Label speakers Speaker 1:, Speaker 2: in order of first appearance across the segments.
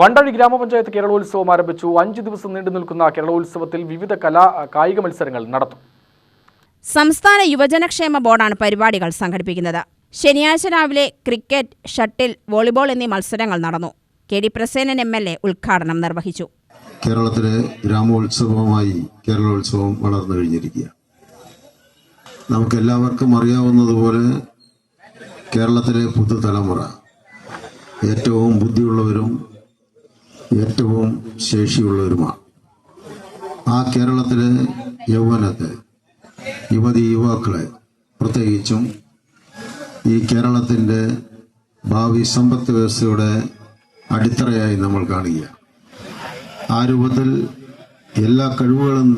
Speaker 1: വണ്ടഴി ഗ്രാമപഞ്ചായത്ത് കേരളോത്സവം ആരംഭിച്ചു. അഞ്ച് ദിവസം നീണ്ടു നിൽക്കുന്ന കേരളോത്സവത്തിൽ വിവിധ കലാ കായിക മത്സരങ്ങൾ നടത്തും.
Speaker 2: സംസ്ഥാന യുവജനക്ഷേമ ബോർഡാണ് പരിപാടികൾ സംഘടിപ്പിക്കുന്നത്. ശനിയാഴ്ച രാവിലെ ക്രിക്കറ്റ് ഷട്ടിൽ വോളിബോൾ എന്നീ മത്സരങ്ങൾ നടന്നു. K D Prasenan M L A ഉദ്ഘാടനം നിർവഹിച്ചു.
Speaker 3: കേരളത്തിലെ ഗ്രാമോത്സവമായി കേരളോത്സവം വളർന്നു കഴിഞ്ഞിരിക്കുക നമുക്കെല്ലാവർക്കും അറിയാവുന്നതുപോലെ കേരളത്തിലെ പുതുതലമുറ ഏറ്റവും ബുദ്ധിയുള്ളവരും ഏറ്റവും ശേഷിയുള്ളവരുമാണ് ആ കേരളത്തിലെ യൗവനത്തെ യുവതി യുവാക്കളെ പ്രത്യേകിച്ചും ഈ കേരളത്തിന്റെ ഭാവി സമ്പത്ത് വ്യവസ്ഥയുടെ അടിത്തറയായി നമ്മൾ കാണുക ആ രൂപത്തിൽ എല്ലാ കഴിവുകളും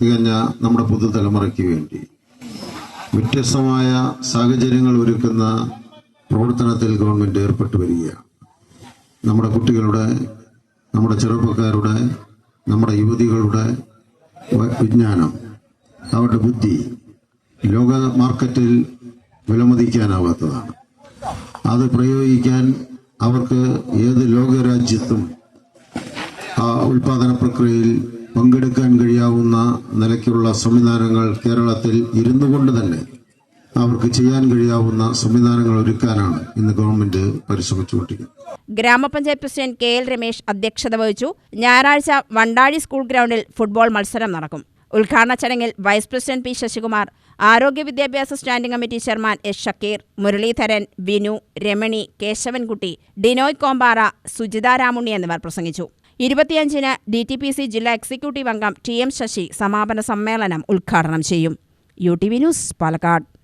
Speaker 3: തികഞ്ഞ നമ്മുടെ പുതുതലമുറയ്ക്ക് വേണ്ടി വ്യത്യസ്തമായ സാഹചര്യങ്ങൾ ഒരുക്കുന്ന പ്രവർത്തനത്തിൽ ഗവൺമെന്റ് ഏർപ്പെട്ടു വരികയാണ്. നമ്മുടെ കുട്ടികളുടെ നമ്മുടെ ചെറുപ്പക്കാരുടെ നമ്മുടെ യുവതികളുടെ വിജ്ഞാനം അവരുടെ ബുദ്ധി ലോക മാർക്കറ്റിൽ വിലമതിക്കാനാവാത്തതാണ്. അത് പ്രയോഗിക്കാൻ അവർക്ക് ഏത് ലോകരാജ്യത്തും ആ ഉൽപാദന പ്രക്രിയയിൽ പങ്കെടുക്കാൻ കഴിയാവുന്ന നിലയ്ക്കുള്ള സംവിധാനങ്ങൾ കേരളത്തിൽ ഇരുന്നു കൊണ്ട് തന്നെ അവർക്ക് ചെയ്യാൻ കഴിയാവുന്ന സംവിധാനങ്ങൾ ഒരുക്കാനാണ് ഇന്ന് ഗവൺമെന്റ് പരിശ്രമിച്ചുകൊണ്ടിരിക്കുന്നത്.
Speaker 2: ഗ്രാമപഞ്ചായത്ത് പ്രസിഡന്റ് കെ എൽ രമേശ് അധ്യക്ഷത വഹിച്ചു. ഞായറാഴ്ച വണ്ടാഴി സ്കൂൾ ഗ്രൗണ്ടിൽ ഫുട്ബോൾ മത്സരം നടക്കും. ഉദ്ഘാടന ചടങ്ങിൽ വൈസ് പ്രസിഡന്റ് പി ശശികുമാർ ആരോഗ്യ വിദ്യാഭ്യാസ standing committee chairman S Shakeer Muraleedharan Binu Ramani Keshavankutty Dinoy Kompara Sujitha Ramunni എന്നിവർ പ്രസംഗിച്ചു. ഇരുപത്തിയഞ്ചിന് ഡി ടി പി സി ജില്ലാ എക്സിക്യൂട്ടീവ് അംഗം ടി എം ശശി സമാപന സമ്മേളനം ഉദ്ഘാടനം ചെയ്യും. U T V news Palakkad.